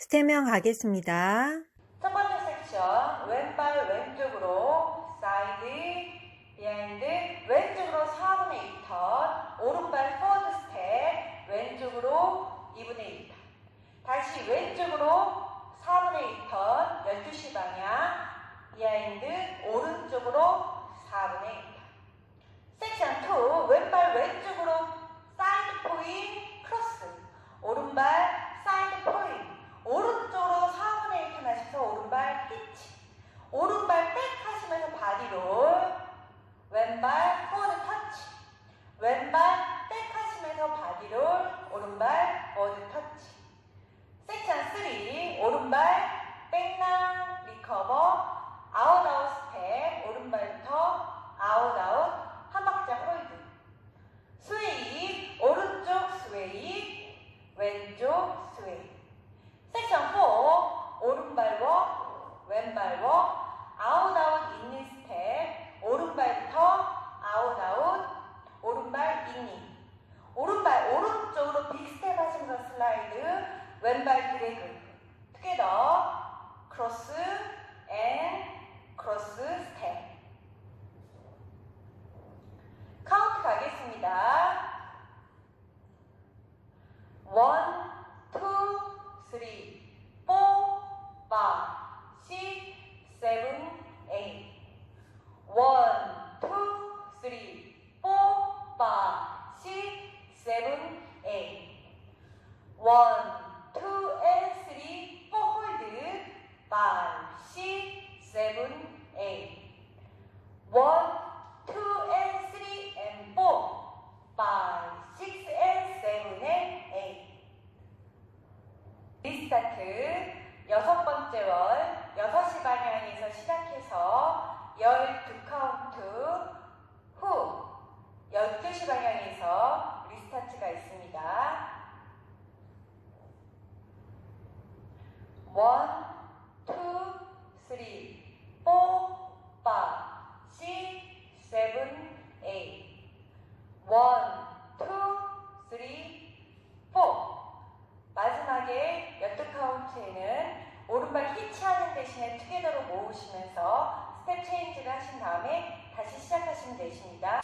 스테명 가겠습니다. 첫 번째 섹션 왼발 왼쪽으로 사이드 비하인드 왼쪽으로 4분의 2턴 오른발 포워드 스텝 왼쪽으로 2분의 1턴 다시 왼쪽으로 4분의 2턴 12시 방향 비하인드 오른쪽으로 4분의 1턴 섹션 2 왼발 왼쪽으로 사이드 포인 크로스 오른발 사이드 포인 오른쪽으로 4분의 1턴 하셔서 오른발 피치 오른발 백 하시면서 바디롤 왼발 포워드 터치 왼발 백 하시면서 바디롤 오른발 포워드 터치 섹션 3 오른발 백랑 리커버 아웃 아웃 스텝 오른발부터 아웃 아웃 한 박자 홀드 스웨이 오른쪽 스웨이 왼쪽 스웨이 섹션 4 오른발 워 왼발 워 아웃 아웃 인니 스텝 오른발부터 아웃 아웃 오른발 인니 오른발 오른쪽으로 빅스텝 하시면서 슬라이드 왼발 드래그 투게더 크로스 앤 크로스 스텝 카운트 가겠습니다. 원, 투, 쓰리, 포, 파, 식, 세븐, 에잇. 원, 투, 쓰리, 포, 파, 식, 세븐, 에잇. 원, 투, 앤 쓰리, 포 파, 식, 세븐, 에잇. One, two, and three, and four, five, six, and seven, and eight. 리스타트 여섯 번째 월 6시 방향에서 시작해서 12카운트 후 12시 방향에서 리스타트가 있습니다. One, two, 마지막에 여트 카운트에는 오른발 히치하는 대신에 투게더로 모으시면서 스텝 체인지를 하신 다음에 다시 시작하시면 되십니다.